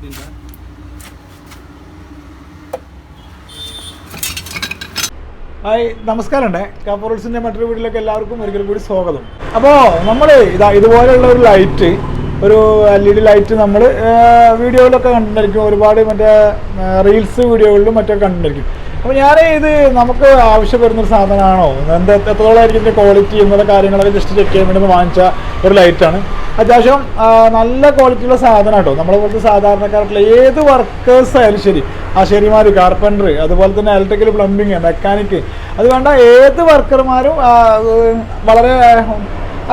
ഇതിന്റെ. ഹായ് നമസ്കാരമുണ്ട്. കാപ്പറോൾസിന്റെ മറ്റൊരു വീട്ടിലേക്ക് എല്ലാവർക്കും ഒരിക്കൽ കൂടി സ്വാഗതം. അപ്പോൾ നമ്മൾ ഇതാ ഇതുപോലെയുള്ള ഒരു ലൈറ്റ് ഒരു എൽ ഇ ഡി ലൈറ്റ് നമ്മൾ വീഡിയോയിലൊക്കെ കണ്ടിട്ടുണ്ടായിരിക്കും. ഒരുപാട് മറ്റേ റീൽസ് വീഡിയോകളിലും മറ്റൊക്കെ കണ്ടിട്ടുണ്ടായിരിക്കും. അപ്പോൾ ഞാൻ ഇത് നമുക്ക് ആവശ്യപ്പെടുന്ന ഒരു സാധനമാണോ? എന്താ എത്രത്തോളമായിരിക്കും ഇതിന്റെ ക്വാളിറ്റി എന്നുള്ള കാര്യങ്ങളൊക്കെ ജസ്റ്റ് ചെക്ക് ചെയ്യാൻ വേണ്ടി വാങ്ങിച്ച ഒരു ലൈറ്റാണ് അത്യാവശ്യം നല്ല ക്വാളിറ്റിയുള്ള സാധനം കേട്ടോ. നമ്മളെ പോലത്തെ സാധാരണക്കാർക്കുള്ള ഏത് വർക്കേഴ്സ് ആയാലും ശരി ആശേരിമാർ കാർപ്പന്റർ അതുപോലെ തന്നെ ഇലക്ട്രിക്കൽ പ്ലംബിങ് മെക്കാനിക്ക് അത് വേണ്ട ഏത് വർക്കർമാരും വളരെ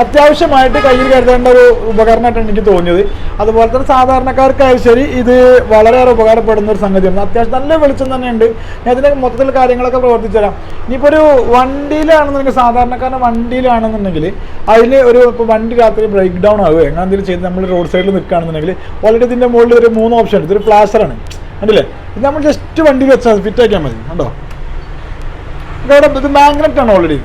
അത്യാവശ്യമായിട്ട് കയ്യിൽ കരുതേണ്ട ഒരു ഉപകരണമായിട്ടാണ് എനിക്ക് തോന്നിയത്. അതുപോലെ തന്നെ സാധാരണക്കാർക്കായാലും ശരി ഇത് വളരെയേറെ ഉപകാരപ്പെടുന്ന ഒരു സംഗതിയാണ്. അത്യാവശ്യം നല്ല വെളിച്ചം തന്നെയുണ്ട്. ഞാൻ ഇതിന്റെ മൊത്തത്തിൽ കാര്യങ്ങളൊക്കെ പ്രവർത്തിച്ചു തരാം. ഇനിയിപ്പോൾ ഒരു വണ്ടിയിലാണെന്നുണ്ടെങ്കിൽ സാധാരണക്കാരന്റെ വണ്ടിയിലാണെന്നുണ്ടെങ്കിൽ അതിൽ ഒരു ഇപ്പോൾ വണ്ടി രാത്രി ബ്രേക്ക് ഡൗൺ ആവുക അങ്ങനെ എന്തെങ്കിലും ചെയ്ത് നമ്മൾ റോഡ് സൈഡിൽ നിൽക്കുകയാണെന്നുണ്ടെങ്കിൽ ഓൾറെഡി ഇതിന്റെ മുകളിൽ ഒരു മൂന്ന് ഓപ്ഷൻ ഇതൊരു ഫ്ലാഷറാണ് കണ്ടില്ലേ? ഇത് നമ്മൾ ജസ്റ്റ് വണ്ടിയിൽ വെച്ചാൽ ഫിറ്റ് ആക്കിയാൽ മതി. കണ്ടോ? ഇവിടെ ഇത് മാഗ്നറ്റ് ആണ് ഓൾറെഡി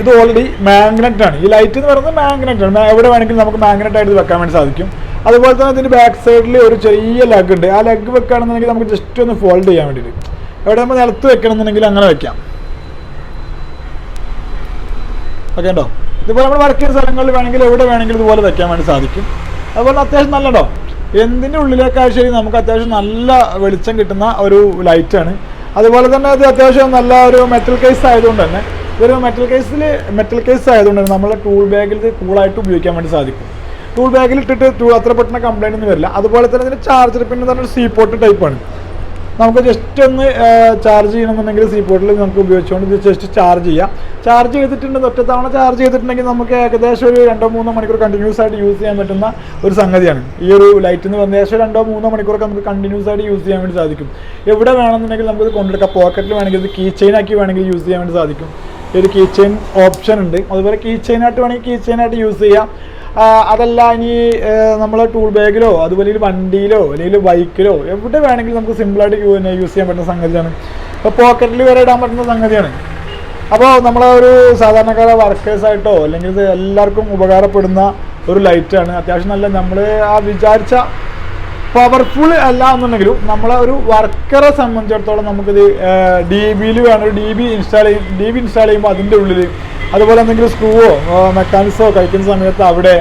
ഇത് ഓൾറെഡി മാഗ്നറ്റ് ആണ്. ഈ ലൈറ്റ് എന്ന് പറയുന്നത് മാഗ്നറ്റ് ആണ്. എവിടെ വേണമെങ്കിലും നമുക്ക് മാഗ്നറ്റ് ആയിട്ട് വെക്കാൻ വേണ്ടി സാധിക്കും. അതുപോലെ തന്നെ ഇതിന്റെ ബാക്ക് സൈഡിൽ ഒരു ചെറിയ ലഗ് ഉണ്ട്. ആ ലഗ് വെക്കുകയാണെന്നുണ്ടെങ്കിൽ നമുക്ക് ജസ്റ്റ് ഒന്ന് ഫോൾഡ് ചെയ്യാൻ വേണ്ടിയിട്ട്. എവിടെ നമ്മൾ നിലത്ത് വെക്കണമെന്നുണ്ടെങ്കിൽ അങ്ങനെ വെക്കാം. ഓക്കെ ഉണ്ടോ? ഇതുപോലെ നമ്മൾ വർക്ക് ചെയ്യുന്ന സ്ഥലങ്ങളിൽ വേണമെങ്കിൽ എവിടെ വേണമെങ്കിലും ഇതുപോലെ വെക്കാൻ വേണ്ടി സാധിക്കും. അതുപോലെ അത്യാവശ്യം നല്ലതോ എന്തിന്റെ ഉള്ളിലേക്കായാലും ശരി നമുക്ക് അത്യാവശ്യം നല്ല വെളിച്ചം കിട്ടുന്ന ഒരു ലൈറ്റാണ് അതുപോലെ തന്നെ അത് അത്യാവശ്യം നല്ല ഒരു മെറ്റൽ കേസ് ആയതുകൊണ്ട് തന്നെ ഇതൊരു മെറ്റൽ കേസിൽ മെറ്റൽ കേസ് ആയതുകൊണ്ട് നമ്മൾ ടൂൾ ബാഗിൽ കൂളായിട്ട് ഉപയോഗിക്കാൻ വേണ്ടി സാധിക്കും. ടൂൾ ബാഗിൽ ഇട്ടിട്ട് ടൂൾ അത്ര പെട്ടെന്ന് കംപ്ലൈന്റ് ഒന്നും വരില്ല. അതുപോലെ തന്നെ ഇതിന്റെ ചാർജർ പിന്നെ ഒരു സീ പോർട്ട് ടൈപ്പാണ് നമുക്ക് ജസ്റ്റ് ഒന്ന് ചാർജ് ചെയ്യണമെന്നുണ്ടെങ്കിൽ സീ പോർട്ടിൽ നമുക്ക് ഉപയോഗിച്ചുകൊണ്ട് ഇത് ജസ്റ്റ് ചാർജ് ചെയ്യാം. ചാർജ് ചെയ്തിട്ടുണ്ട് ഒറ്റ തവണ ചാർജ് ചെയ്തിട്ടുണ്ടെങ്കിൽ നമുക്ക് ഏകദേശം ഒരു രണ്ടോ മൂന്നോ മണിക്കൂർ കണ്ടിന്യൂസ് ആയിട്ട് യൂസ് ചെയ്യാൻ പറ്റുന്ന ഒരു സംഗതിയാണ്. ഈ ഒരു ലൈറ്റ് എന്ന് പറഞ്ഞാൽ ഏകദേശം രണ്ടോ മൂന്നോ മണിക്കൂറൊക്കെ നമുക്ക് കണ്ടിന്യൂസ് ആയിട്ട് യൂസ് ചെയ്യാൻ വേണ്ടി സാധിക്കും. എവിടെ വേണമെന്നുണ്ടെങ്കിൽ നമുക്ക് ഇത് കൊണ്ടെടുക്കാം. പോക്കറ്റിൽ വേണമെങ്കിൽ ഇത് കീ ചെയിൻ ആക്കി വേണമെങ്കിൽ യൂസ് ചെയ്യാൻ വേണ്ടി സാധിക്കും. ഒരു കീ ചെയിൻ ഓപ്ഷൻ ഉണ്ട്. അതുപോലെ കീ ചെയിനായിട്ട് വേണമെങ്കിൽ കീ ചെയിനായിട്ട് യൂസ് ചെയ്യാം. അതല്ല ഇനി നമ്മൾ ടൂൾ ബാഗിലോ അതുപോലെ വണ്ടിയിലോ അല്ലെങ്കിൽ ബൈക്കിലോ എവിടെ വേണമെങ്കിലും നമുക്ക് സിമ്പിളായിട്ട് യൂസ് ചെയ്യാൻ പറ്റുന്ന സംഗതിയാണ്. ഇപ്പോൾ പോക്കറ്റിൽ വരെ ഇടാൻ പറ്റുന്ന സംഗതിയാണ്. അപ്പോൾ നമ്മളെ ഒരു സാധാരണക്കാരെ വർക്കേഴ്സ് ആയിട്ടോ അല്ലെങ്കിൽ എല്ലാവർക്കും ഉപകാരപ്പെടുന്ന ഒരു ലൈറ്റാണ് അത്യാവശ്യം നല്ല നമ്മൾ ആ വിചാരിച്ച പവർഫുൾ അല്ല എന്നുണ്ടെങ്കിലും നമ്മളെ ഒരു വർക്കറെ സംബന്ധിച്ചിടത്തോളം നമുക്കിത് ഡി ബിയിൽ വേണം ഒരു ഡി ബി ഇൻസ്റ്റാൾ ചെയ്യും ഡി ബി ഇൻസ്റ്റാൾ ചെയ്യുമ്പോൾ അതിന്റെ ഉള്ളിൽ അതുപോലെ എന്തെങ്കിലും സ്ക്രൂവോ മെക്കാനിക്സോ കഴിക്കുന്ന സമയത്ത് അവിടെ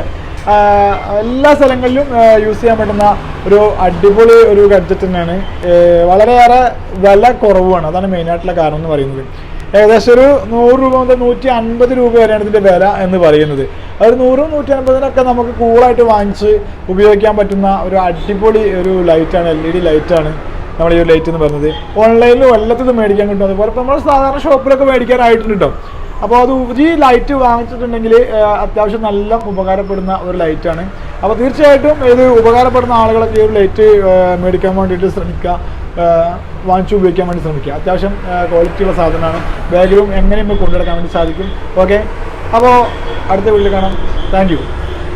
എല്ലാ സ്ഥലങ്ങളിലും യൂസ് ചെയ്യാൻ പറ്റുന്ന ഒരു അടിപൊളി ഒരു ഗഡ്ജറ്റ് തന്നെയാണ്. വളരെയേറെ വില കുറവാണ് അതാണ് മെയിനായിട്ടുള്ള കാരണം എന്ന് പറയുന്നത്. ഏകദേശം ഒരു നൂറ് രൂപ മുതൽ നൂറ്റി അൻപത് രൂപ വരെയാണ് ഇതിന്റെ വില എന്ന് പറയുന്നത്. ഒരു നൂറും നൂറ്റി അൻപതിനൊക്കെ നമുക്ക് കൂളായിട്ട് വാങ്ങിച്ച് ഉപയോഗിക്കാൻ പറ്റുന്ന ഒരു അടിപൊളി ഒരു ലൈറ്റാണ് എൽ ഇ ഡി ലൈറ്റാണ് നമ്മൾ ഈ ഒരു ലൈറ്റ് എന്ന് പറഞ്ഞത് ഓൺലൈനിൽ വല്ലത്തത് മേടിക്കാൻ കിട്ടും. അതുപോലെ ഇപ്പോൾ നമ്മൾ സാധാരണ ഷോപ്പിലൊക്കെ മേടിക്കാനായിട്ടുണ്ട് കേട്ടോ അപ്പോൾ അത് ഈ ലൈറ്റ് വാങ്ങിച്ചിട്ടുണ്ടെങ്കിൽ അത്യാവശ്യം നല്ല ഉപകാരപ്പെടുന്ന ഒരു ലൈറ്റാണ്. അപ്പോൾ തീർച്ചയായിട്ടും ഇത് ഉപകാരപ്പെടുന്ന ആളുകളൊക്കെ ഈ ഒരു ലൈറ്റ് മേടിക്കാൻ വേണ്ടിയിട്ട് ശ്രമിക്കുക വാങ്ങിച്ചു ഉപയോഗിക്കാൻ വേണ്ടി ശ്രമിക്കുക അത്യാവശ്യം ക്വാളിറ്റിയുള്ള സാധനമാണ്. ബാഗിലും എങ്ങനെയും നമുക്ക് കൊണ്ടുനടക്കാൻ വേണ്ടി സാധിക്കും. ഓക്കെ? അപ്പോൾ അടുത്ത വീട്ടിൽ കാണാം. താങ്ക്